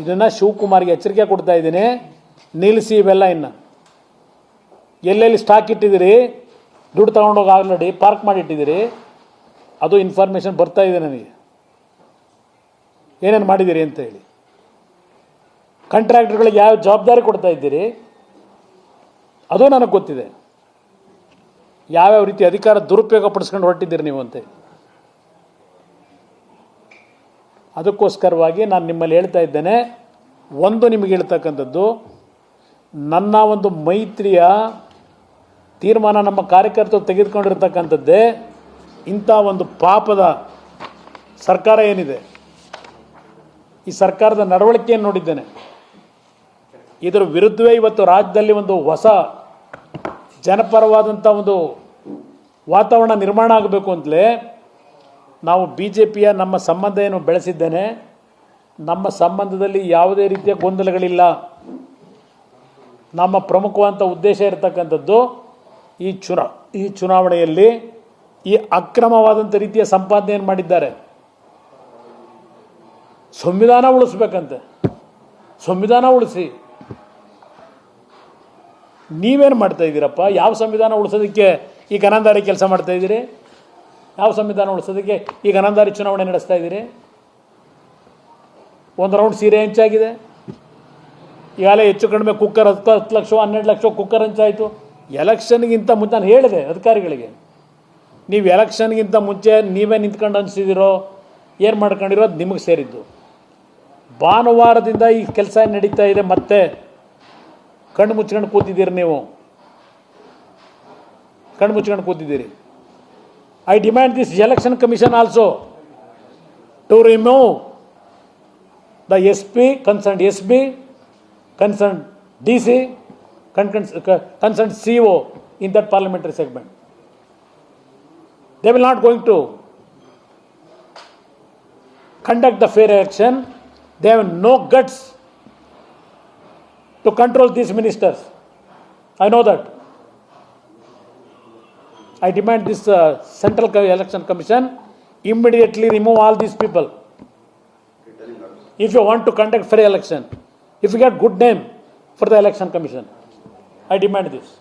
ಇದನ್ನು ಶಿವಕುಮಾರ್ಗೆ ಎಚ್ಚರಿಕೆ ಕೊಡ್ತಾ ಇದ್ದೀನಿ. ನಿಲ್ಲಿಸಿ ಇವೆಲ್ಲ ಇನ್ನು. ಎಲ್ಲೆಲ್ಲಿ ಸ್ಟಾಕ್ ಇಟ್ಟಿದ್ದೀರಿ? ದುಡ್ಡು ತಗೊಂಡೋಗಿ ಆಲ್ರೆಡಿ ಪಾರ್ಕ್ ಮಾಡಿ ಇಟ್ಟಿದ್ದೀರಿ ಅದು ಇನ್ಫಾರ್ಮೇಷನ್ ಬರ್ತಾ ಇದೆ ನನಗೆ. ಏನೇನು ಮಾಡಿದ್ದೀರಿ ಅಂತ ಹೇಳಿ. ಕಂಟ್ರಾಕ್ಟರ್ಗಳಿಗೆ ಯಾವ ಜವಾಬ್ದಾರಿ ಕೊಡ್ತಾ ಇದ್ದೀರಿ? ಅದು ನನಗೆ ಗೊತ್ತಿದೆ. ಯಾವ್ಯಾವ ರೀತಿ ಅಧಿಕಾರ ದುರುಪಯೋಗ ಪಡಿಸ್ಕೊಂಡು ಹೊರಟಿದ್ದೀರಿ ನೀವು ಅಂತ ಅದಕ್ಕೋಸ್ಕರವಾಗಿ ನಾನು ನಿಮ್ಮಲ್ಲಿ ಹೇಳ್ತಾ ಇದ್ದೇನೆ, ಒಂದು ನಿಮಗೆ ಹೇಳ್ತಕ್ಕಂಥದ್ದು, ನನ್ನ ಒಂದು ಮೈತ್ರಿಯ ತೀರ್ಮಾನ ನಮ್ಮ ಕಾರ್ಯಕರ್ತರು ತೆಗೆದುಕೊಂಡಿರ್ತಕ್ಕಂಥದ್ದೇ ಇಂಥ ಒಂದು ಪಾಪದ ಸರ್ಕಾರ ಏನಿದೆ. ಈ ಸರ್ಕಾರದ ನಡವಳಿಕೆಯನ್ನು ನೋಡಿದ್ದೇನೆ. ಇದರ ವಿರುದ್ಧವೇ ಇವತ್ತು ರಾಜ್ಯದಲ್ಲಿ ಒಂದು ಹೊಸ ಜನಪರವಾದಂಥ ಒಂದು ವಾತಾವರಣ ನಿರ್ಮಾಣ ಆಗಬೇಕು ಅಂತಲೇ ನಾವು ಬಿ ಜೆ ಪಿಯ ನಮ್ಮ ಸಂಬಂಧ ಏನು ಬೆಳೆಸಿದ್ದೇನೆ. ನಮ್ಮ ಸಂಬಂಧದಲ್ಲಿ ಯಾವುದೇ ರೀತಿಯ ಗೊಂದಲಗಳಿಲ್ಲ. ನಮ್ಮ ಪ್ರಮುಖವಾದಂಥ ಉದ್ದೇಶ ಇರತಕ್ಕಂಥದ್ದು ಈ ಚುನಾ, ಈ ಚುನಾವಣೆಯಲ್ಲಿ ಈ ಅಕ್ರಮವಾದಂಥ ರೀತಿಯ ಸಂಪಾದನೆಯನ್ನು ಮಾಡಿದ್ದಾರೆ. ಸಂವಿಧಾನ ಉಳಿಸ್ಬೇಕಂತೆ. ಸಂವಿಧಾನ ಉಳಿಸಿ. ನೀವೇನು ಮಾಡ್ತಾ ಇದ್ದೀರಪ್ಪ? ಯಾವ ಸಂವಿಧಾನ ಉಳಿಸೋದಕ್ಕೆ ಈ ಗನಂದಾರಿ ಕೆಲಸ ಮಾಡ್ತಾ ಇದ್ದೀರಿ? ಯಾವ ಸಂವಿಧಾನ ಉಳಿಸೋದಕ್ಕೆ ಈಗ ಅನಂದಾರಿ ಚುನಾವಣೆ ನಡೆಸ್ತಾ ಇದ್ದೀರಿ. ಒಂದು ರೌಂಡ್ ಸೀರೆ ಹೆಂಚಾಗಿದೆ. ಈಗಾಗಲೇ ಹೆಚ್ಚು ಕಡಿಮೆ ಕುಕ್ಕರ್ ಹತ್ತು ಹತ್ತು ಲಕ್ಷ ಹನ್ನೆರಡು ಲಕ್ಷ ಕುಕ್ಕರ್ ಹಂಚಾಯಿತು. ಎಲೆಕ್ಷನ್ಗಿಂತ ಮುಂಚೆ ನಾನು ಹೇಳಿದೆ ಅಧಿಕಾರಿಗಳಿಗೆ. ನೀವು ಎಲೆಕ್ಷನ್ಗಿಂತ ಮುಂಚೆ ನೀವೇ ನಿಂತ್ಕೊಂಡು ಅನಿಸಿದಿರೋ, ಏನು ಮಾಡ್ಕೊಂಡಿರೋದು ನಿಮಗೆ ಸೇರಿದ್ದು. ಭಾನುವಾರದಿಂದ ಈ ಕೆಲಸ ನಡೀತಾ ಇದೆ ಮತ್ತೆ. ಕಣ್ಣು ಮುಚ್ಕೊಂಡು ಕೂತಿದ್ದೀರಿ ನೀವು. ಕಣ್ಣು ಮುಚ್ಕೊಂಡು ಕೂತಿದ್ದೀರಿ. I demand this election commission also to remove the SP, concerned SB, concerned DC, concerned CO in that parliamentary segment. They will not going to conduct the fair election. They have no guts to control these ministers. I know that. I demand this uh, Central Election Commission immediately remove all these people. If you want to conduct free election, if you get good name for the election commission, I demand this.